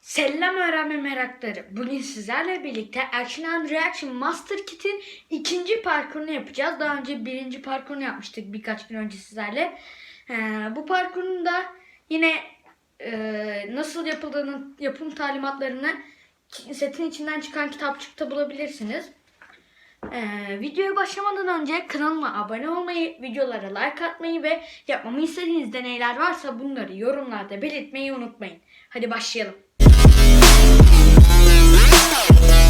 Selam öğrenme merakları. Bugün sizlerle birlikte Action and Reaction Master Kit'in ikinci parkurunu yapacağız. Daha önce birinci parkurunu yapmıştık birkaç gün önce sizlerle. Ee, bu parkurun da yine e, nasıl yapıldığını, yapım talimatlarını setin içinden çıkan kitapçıkta bulabilirsiniz. Ee, videoya başlamadan önce kanalıma abone olmayı, videolara like atmayı ve yapmamı istediğiniz deneyler varsa bunları yorumlarda belirtmeyi unutmayın. Hadi başlayalım. Bye.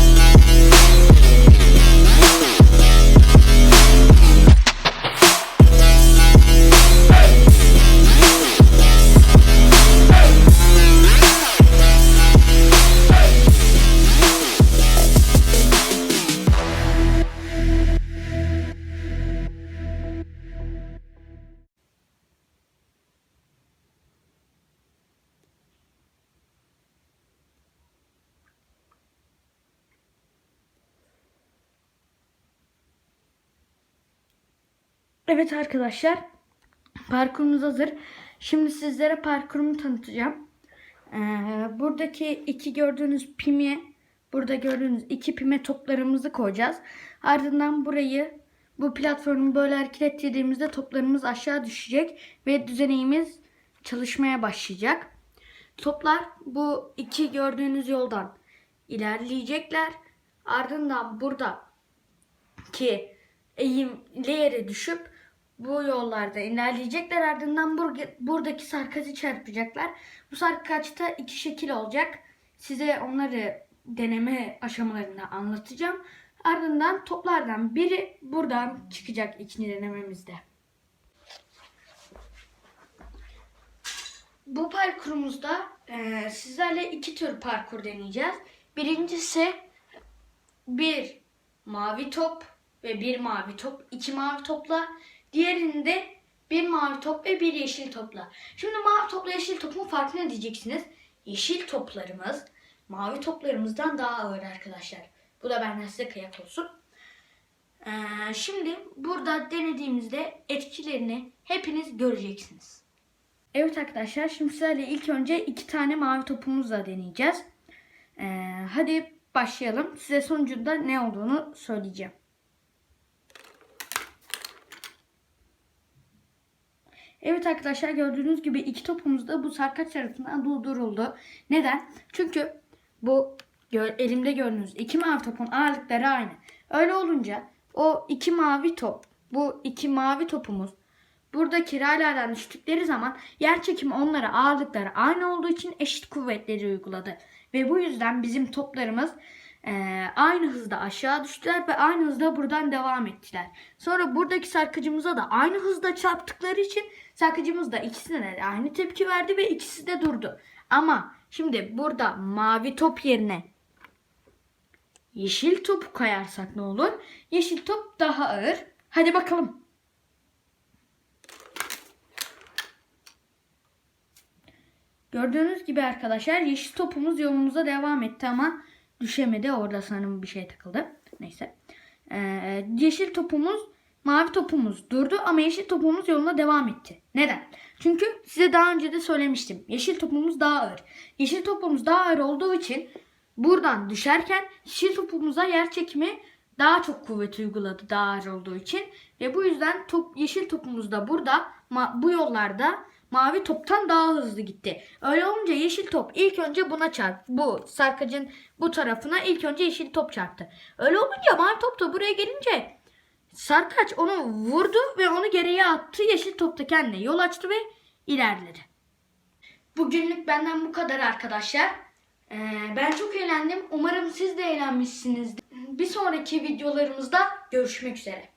Evet arkadaşlar parkurumuz hazır. Şimdi sizlere parkurumu tanıtacağım. Ee, buradaki iki gördüğünüz pime burada gördüğünüz iki pime toplarımızı koyacağız. Ardından burayı bu platformu böyle hareket ettirdiğimizde toplarımız aşağı düşecek ve düzenimiz çalışmaya başlayacak. Toplar bu iki gördüğünüz yoldan ilerleyecekler. Ardından burada ki eğimli yere düşüp bu yollarda ilerleyecekler. Ardından bur- buradaki sarkacı çarpacaklar. Bu sarkaçta iki şekil olacak. Size onları deneme aşamalarında anlatacağım. Ardından toplardan biri buradan çıkacak ikinci denememizde. Bu parkurumuzda eee, sizlerle iki tür parkur deneyeceğiz. Birincisi bir mavi top ve bir mavi top, iki mavi topla. Diğerinde bir mavi top ve bir yeşil topla. Şimdi mavi topla yeşil topun farkı ne diyeceksiniz? Yeşil toplarımız mavi toplarımızdan daha ağır arkadaşlar. Bu da benden size kıyak olsun. Ee, şimdi burada denediğimizde etkilerini hepiniz göreceksiniz. Evet arkadaşlar şimdi sizlerle ilk önce iki tane mavi topumuzla deneyeceğiz. Ee, hadi başlayalım. Size sonucunda ne olduğunu söyleyeceğim. Evet arkadaşlar gördüğünüz gibi iki topumuz da bu sarkaç tarafından durduruldu. Neden? Çünkü bu elimde gördüğünüz iki mavi topun ağırlıkları aynı. Öyle olunca o iki mavi top, bu iki mavi topumuz buradaki raylardan düştükleri zaman yer çekimi onlara ağırlıkları aynı olduğu için eşit kuvvetleri uyguladı. Ve bu yüzden bizim toplarımız eee, aynı hızda aşağı düştüler ve aynı hızda buradan devam ettiler. Sonra buradaki sarkıcımıza da aynı hızda çarptıkları için sarkıcımız da ikisine de aynı tepki verdi ve ikisi de durdu. Ama şimdi burada mavi top yerine yeşil topu kayarsak ne olur? Yeşil top daha ağır. Hadi bakalım. Gördüğünüz gibi arkadaşlar yeşil topumuz yolumuza devam etti ama düşemedi. Orada sanırım bir şey takıldı. Neyse. Ee, yeşil topumuz mavi topumuz durdu ama yeşil topumuz yoluna devam etti. Neden? Çünkü size daha önce de söylemiştim. Yeşil topumuz daha ağır. Yeşil topumuz daha ağır olduğu için buradan düşerken yeşil topumuza yer çekimi daha çok kuvvet uyguladı daha ağır olduğu için ve bu yüzden top yeşil topumuz da burada bu yollarda mavi toptan daha hızlı gitti. Öyle olunca yeşil top ilk önce buna çarp. Bu sarkacın bu tarafına ilk önce yeşil top çarptı. Öyle olunca mavi top da buraya gelince sarkaç onu vurdu ve onu geriye attı. Yeşil top da kendine yol açtı ve ilerledi. Bugünlük benden bu kadar arkadaşlar. Ee, ben çok eğlendim. Umarım siz de eğlenmişsinizdir. Bir sonraki videolarımızda görüşmek üzere.